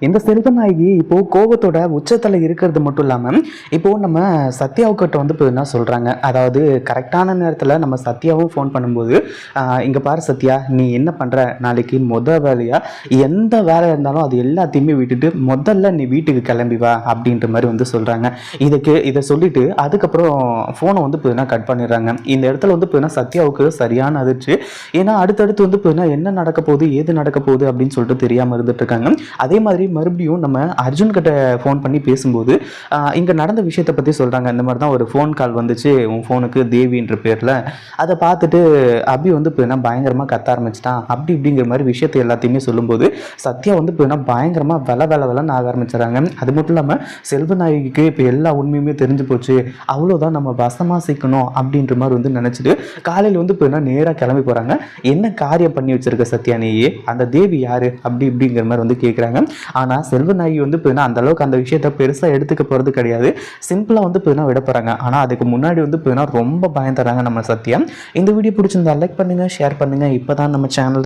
இந்த செல்வநாயகி இப்போ கோபத்தோட உச்சத்தில் இருக்கிறது மட்டும் இல்லாமல் இப்போ நம்ம சத்யாவுக்கிட்ட வந்து இப்போ என்ன சொல்கிறாங்க அதாவது கரெக்டான நேரத்தில் நம்ம சத்யாவும் ஃபோன் பண்ணும்போது இங்கே பாரு சத்யா நீ என்ன பண்ணுற நாளைக்கு முத வேலையாக எந்த வேலை இருந்தாலும் அது எல்லாத்தையுமே விட்டுட்டு முதல்ல நீ வீட்டுக்கு கிளம்பி வா அப்படின்ற மாதிரி வந்து சொல்கிறாங்க இதுக்கு இதை சொல்லிட்டு அதுக்கப்புறம் ஃபோனை வந்து இப்போ கட் பண்ணிடுறாங்க? இந்த இடத்துல வந்து இப்போ சத்யாவுக்கு சரியான அதிர்ச்சி. ஏன்னா அடுத்தடுத்து வந்து இப்போ என்ன நடக்க போகுது ஏது நடக்க போகுது அப்படின்னு சொல்லிட்டு தெரியாமல் இருந்துட்டு இருக்காங்க. அதே மாதிரி மறுபடியும் நம்ம அர்ஜுன் கிட்ட ஃபோன் பண்ணி பேசும்போது இங்கே நடந்த விஷயத்தை பற்றி சொல்கிறாங்க இந்த மாதிரி தான் ஒரு ஃபோன் கால் வந்துச்சு. உன் ஃபோனுக்கு தேவின்ற பேரில். அதை பார்த்துட்டு அபி வந்து இப்போ என்ன கத்த ஆரம்பிச்சிட்டான். அப்படி இப்படிங்கிற மாதிரி விஷயத்தை எல்லாத்தையுமே சொல்லும்போது சத்யா வந்து இப்போ என்ன வில வில வெல வெலன்னு ஆக ஆரம்பிச்சிடறாங்க. அது மட்டும் இல்லாமல் செல்வநாயகிக்கு இப்போ எல்லா உண்மையுமே தெரிஞ்சு போச்சு. அவ்வளோதான் நம்ம வசமாக சிக்கணும் அப்படின்ற மாதிரி வந்து நினச்சிட்டு காலையில் வந்து இப்போ என்ன நேராக கிளம்பி போகிறாங்க என்ன காரியம் பண்ணி வச்சிருக்க சத்யா நீயே? அந்த தேவி யார்? அப்படி இப்படிங்கிற மாதிரி வந்து கேட்குறாங்க ஆனால் செல்வநாயகி வந்து பார்த்தீங்கன்னா அந்த அளவுக்கு அந்த விஷயத்த பெருசாக எடுத்துக்க போகிறது கிடையாது. சிம்பிளாக வந்து பார்த்தீங்கன்னா விட போகிறாங்க ஆனால் அதுக்கு முன்னாடி வந்து இப்போ ரொம்ப பயந்துறாங்க நம்ம சத்யா இந்த வீடியோ பிடிச்சிருந்தா லைக் பண்ணுங்கள் ஷேர் பண்ணுங்கள் இப்போ தான் நம்ம சேனல்